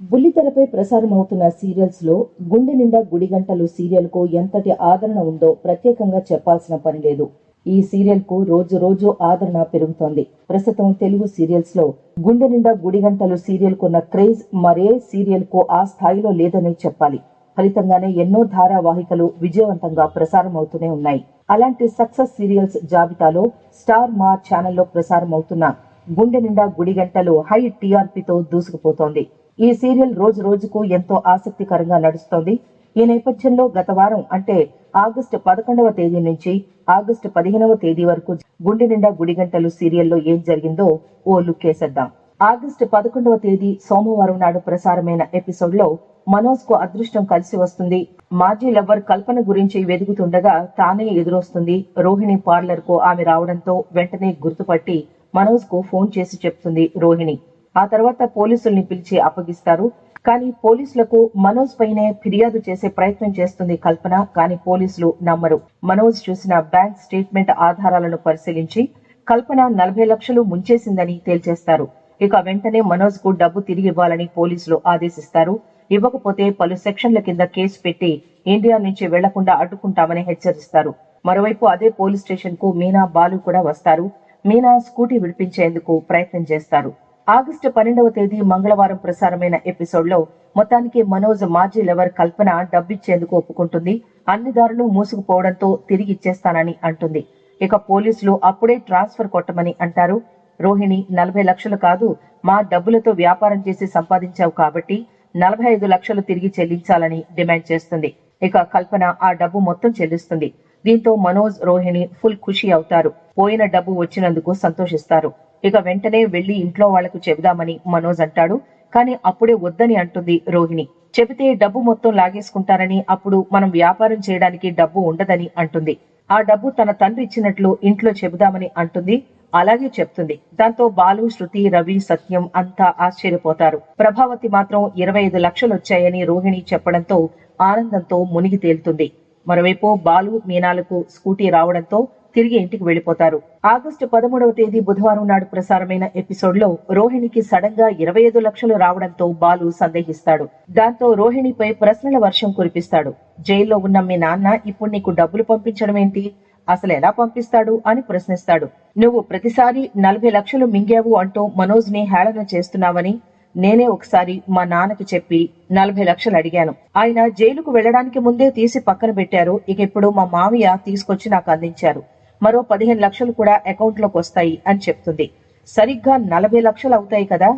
బుల్లితెరపై ప్రసారం అవుతున్న సీరియల్స్లో గుండె నిండా గుడిగంటలు సీరియల్కు ఎంతటి ఆదరణ ఉందో ప్రత్యేకంగా చెప్పాల్సిన పని లేదు. ఈ సీరియల్కు రోజు రోజు ఆదరణ పెరుగుతోంది. ప్రస్తుతం తెలుగు సీరియల్స్లో గుండె నిండా గుడిగంటలు సీరియల్ కున్న క్రేజ్ మరే సీరియల్కు ఆ స్థాయిలో లేదనే చెప్పాలి. ఫలితంగానే ఎన్నో ధారావాహికలు విజయవంతంగా ప్రసారం అవుతూనే ఉన్నాయి. అలాంటి సక్సెస్ సీరియల్స్ జాబితాలో స్టార్ మా ఛానల్లో ప్రసారం అవుతున్న గుండె నిండా గుడిగంటలు హై టీఆర్పీతో దూసుకుపోతోంది. ఈ సీరియల్ రోజు రోజుకు ఎంతో ఆసక్తికరంగా నడుస్తోంది. ఈ నేపథ్యంలో గత వారం అంటే ఆగస్టు పదకొండవ తేదీ నుంచి ఆగస్టు పదిహేనవ తేదీ వరకు గుండె నిండా గుడిగంటలు సీరియల్లో ఏం జరిగిందో ఓ లుక్కేసేద్దాం ఆగస్టు పదకొండవ తేదీ సోమవారం నాడు ప్రసారమైన ఎపిసోడ్లో మనోజ్కు అదృష్టం కలిసి వస్తుంది. మాజీ లవ్వర్ కల్పన గురించి వెతుకుతుండగా తానే ఎదురొస్తుంది. రోహిణి పార్లర్కు ఆమె రావడంతో వెంటనే గుర్తుపట్టి మనోజ్కు ఫోన్ చేసి చెప్తుంది రోహిణి. ఆ తర్వాత పోలీసుల్ని పిలిచి అప్పగిస్తారు. కానీ పోలీసులకు మనోజ్ పైనే ఫిర్యాదు చేసే ప్రయత్నం చేస్తుంది కల్పన కానీ పోలీసులు నమ్మరు. మనోజ్ చూసిన బ్యాంక్ స్టేట్మెంట్ ఆధారాలను పరిశీలించి కల్పన నలభై లక్షలు ముంచేసిందని తేల్చేస్తారు. ఇక వెంటనే మనోజ్కు డబ్బు తిరిగి ఇవ్వాలని పోలీసులు ఆదేశిస్తారు. ఇవ్వకపోతే పలు సెక్షన్ల కింద కేసు పెట్టి ఇండియా నుంచి వెళ్ళకుండా అడ్డుకుంటామని హెచ్చరిస్తారు. మరోవైపు అదే పోలీస్ స్టేషన్కు మీనా బాలు కూడా వస్తారు. మీనా స్కూటీ విడిపించేందుకు ప్రయత్నం చేస్తారు. ఆగస్టు పన్నెండవ తేదీ మంగళవారం ప్రసారమైన ఎపిసోడ్లో మొత్తానికి మనోజ్ మాజీ లెవర్ కల్పన డబ్బిచ్చేందుకు ఒప్పుకుంటుంది. అన్ని దారులు మూసుకుపోవడంతో తిరిగి ఇచ్చేస్తానని అంటుంది. ఇక పోలీసులు అప్పుడే ట్రాన్స్ఫర్ కొట్టమని అంటారు. రోహిణి నలభై లక్షలు కాదు మా డబ్బులతో వ్యాపారం చేసి సంపాదించావు కాబట్టి నలభై ఐదు లక్షలు తిరిగి చెల్లించాలని డిమాండ్ చేస్తుంది. ఇక కల్పన ఆ డబ్బు మొత్తం చెల్లిస్తుంది. దీంతో మనోజ్ రోహిణి ఫుల్ ఖుషి అవుతారు. పోయిన డబ్బు వచ్చినందుకు సంతోషిస్తారు. ఇక వెంటనే వెళ్ళి ఇంట్లో వాళ్ళకు చెబుదామని మనోజ్ అంటాడు. కానీ అప్పుడే వద్దని అంటుంది రోహిణి. చెబితే డబ్బు మొత్తం లాగేసుకుంటారని అప్పుడు మనం వ్యాపారం చేయడానికి డబ్బు ఉండదని అంటుంది. ఆ డబ్బు తన తండ్రి ఇచ్చినట్లు ఇంట్లో చెబుదామని అంటుంది. అలాగే చెప్తుంది. దాంతో బాలు శృతి రవి సత్యం అంతా ఆశ్చర్యపోతారు. ప్రభావతి మాత్రం ఇరవై ఐదు లక్షలు వచ్చాయని రోహిణి చెప్పడంతో ఆనందంతో మునిగి తేలుతుంది. మరోవైపు బాలు మీనాలకు స్కూటీ రావడంతో తిరిగి ఇంటికి వెళ్ళిపోతారు ఆగస్టు పదమూడవ తేదీ బుధవారం నాడు ప్రసారమైన ఎపిసోడ్లో రోహిణికి సడన్గా ఇరవై ఐదు లక్షలు రావడంతో బాలు సందేహిస్తాడు. దాంతో రోహిణిపై ప్రశ్నల వర్షం కురిపిస్తాడు. జైల్లో ఉన్న మీ నాన్న ఇప్పుడు నీకు డబ్బులు పంపించడం ఏంటి? అసలు ఎలా పంపిస్తాడు? అని ప్రశ్నిస్తాడు. నువ్వు ప్రతిసారి నలభై లక్షలు మింగావు అంటూ మనోజ్ని హేళన చేస్తున్నావని నేనే ఒకసారి మా నాన్నకి చెప్పి నలభై లక్షలు అడిగాను. ఆయన జైలుకు వెళ్ళడానికి ముందే తీసి పక్కన పెట్టారు. ఇక ఇప్పుడు మా మామయ్య తీసుకొచ్చి నాకు అందించారు. మరో పదిహేను లక్షలు కూడా అకౌంట్లోకి వస్తాయి అని చెప్తుంది. సరిగ్గా నలభై లక్షలు అవుతాయి కదా?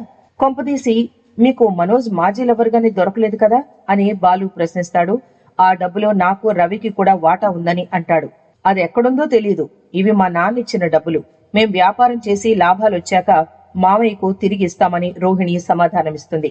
కొంపదీసి మీకు మనోజ్ మాజీ లవర్ గాని దొరకలేదు కదా? అని బాలు ప్రశ్నిస్తాడు. ఆ డబ్బులో నాకు రవికి కూడా వాటా ఉందని అంటాడు. అది ఎక్కడుందో తెలియదు ఇవి మా నాన్న ఇచ్చిన డబ్బులు. మేం వ్యాపారం చేసి లాభాలు వచ్చాక మామయ్యకు తిరిగి ఇస్తామని రోహిణి సమాధానమిస్తుంది.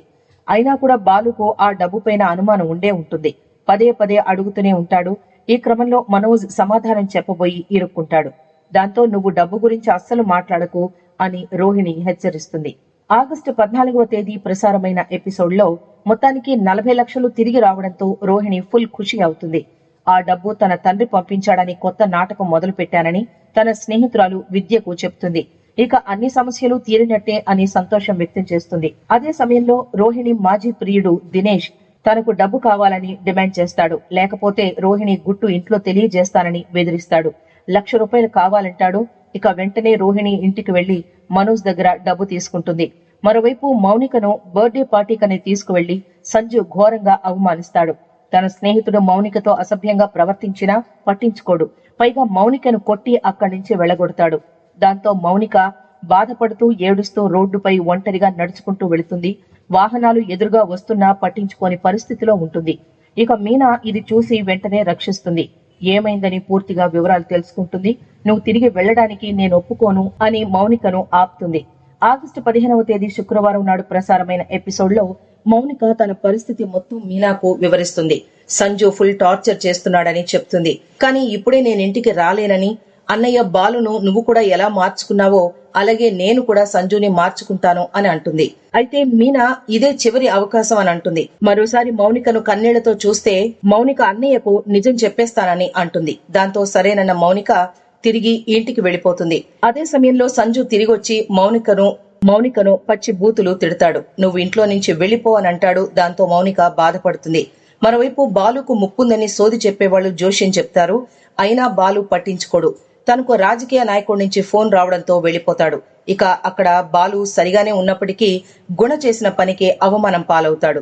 అయినా కూడా బాలుకు ఆ డబ్బు పైన అనుమానం ఉండే ఉంటుంది. పదే పదే అడుగుతూనే ఉంటాడు. ఈ క్రమంలో మనోజ్ సమాధానం చెప్పబోయి ఇరుక్కుంటాడు. దాంతో నువ్వు డబ్బు గురించి అస్సలు మాట్లాడకు అని రోహిణి హెచ్చరిస్తుంది. ఆగస్టు పద్నాలుగవ తేదీ ప్రసారమైన ఎపిసోడ్లో మొత్తానికి నలభై లక్షలు తిరిగి రావడంతో రోహిణి ఫుల్ ఖుషి అవుతుంది. ఆ డబ్బు తన తండ్రి పంపించాడని కొత్త నాటకం మొదలు పెట్టానని తన స్నేహితురాలు విద్యకు చెప్తుంది. ఇక అన్ని సమస్యలు తీరినట్టే అని సంతోషం వ్యక్తం చేస్తుంది. అదే సమయంలో రోహిణి మాజీ ప్రియుడు దినేష్ తనకు డబ్బు కావాలని డిమాండ్ చేస్తాడు. లేకపోతే రోహిణి గుట్టు ఇంట్లో తెలియజేస్తానని బెదిరిస్తాడు. లక్ష రూపాయలు కావాలంటాడు. ఇక వెంటనే రోహిణి ఇంటికి వెళ్ళి మనోజ్ దగ్గర డబ్బు తీసుకుంటుంది. మరోవైపు మౌనికను బర్త్డే పార్టీకని తీసుకువెళ్ళి సంజు ఘోరంగా అవమానిస్తాడు. తన స్నేహితుడు మౌనికతో అసభ్యంగా ప్రవర్తించినా పట్టించుకోడు. పైగా మౌనికను కొట్టి అక్కడి నుంచి వెళ్ళగొడతాడు దాంతో మౌనిక బాధపడుతూ ఏడుస్తూ రోడ్డుపై ఒంటరిగా నడుచుకుంటూ వెళుతుంది. వాహనాలు ఎదురుగా వస్తున్నా పట్టించుకోని పరిస్థితిలో ఉంటుంది. ఇక మీనా ఇది చూసి వెంటనే రక్షిస్తుంది. ఏమైందని పూర్తిగా వివరాలు తెలుసుకుంటుంది. నువ్వు తిరిగి వెళ్ళడానికి నేను ఒప్పుకోను అని మౌనికను ఆపుతుంది. ఆగస్టు పదిహేనవ తేదీ శుక్రవారం నాడు ప్రసారమైన ఎపిసోడ్లో మౌనిక తన పరిస్థితి మొత్తం మీనాకు వివరిస్తుంది. సంజు ఫుల్ టార్చర్ చేస్తున్నాడని చెప్తుంది. కానీ ఇప్పుడే నేను ఇంటికి రాలేనని అన్నయ్య బాలును నువ్వు కూడా ఎలా మార్చుకున్నావో అలాగే నేను కూడా సంజుని మార్చుకుంటాను అని అంటుంది. అయితే మీనా ఇదే చివరి అవకాశం అని అంటుంది. మరోసారి మౌనికను కన్నీళ్ళతో చూస్తే మౌనిక అన్నయ్యకు నిజం చెప్పేస్తానని అంటుంది. దాంతో సరేనన్న మౌనిక తిరిగి ఇంటికి వెళ్ళిపోతుంది అదే సమయంలో సంజు తిరిగొచ్చి మౌనికను మౌనికను పచ్చి బూతులు తిడతాడు. నువ్వు ఇంట్లో నుంచి వెళ్ళిపో అని అంటాడు. దాంతో మౌనిక బాధపడుతుంది. మరోవైపు బాలుకు ముప్పుందని సోది చెప్పేవాళ్ళు జోష్యం చెప్తారు. అయినా బాలు పట్టించుకోడు. తనకు రాజకీయ నాయకుడి నుంచి ఫోన్ రావడంతో వెళ్ళిపోతాడు ఇక అక్కడ బాలు సరిగానే ఉన్నప్పటికీ గుణ చేసిన పనికి అవమానం పాలవుతాడు.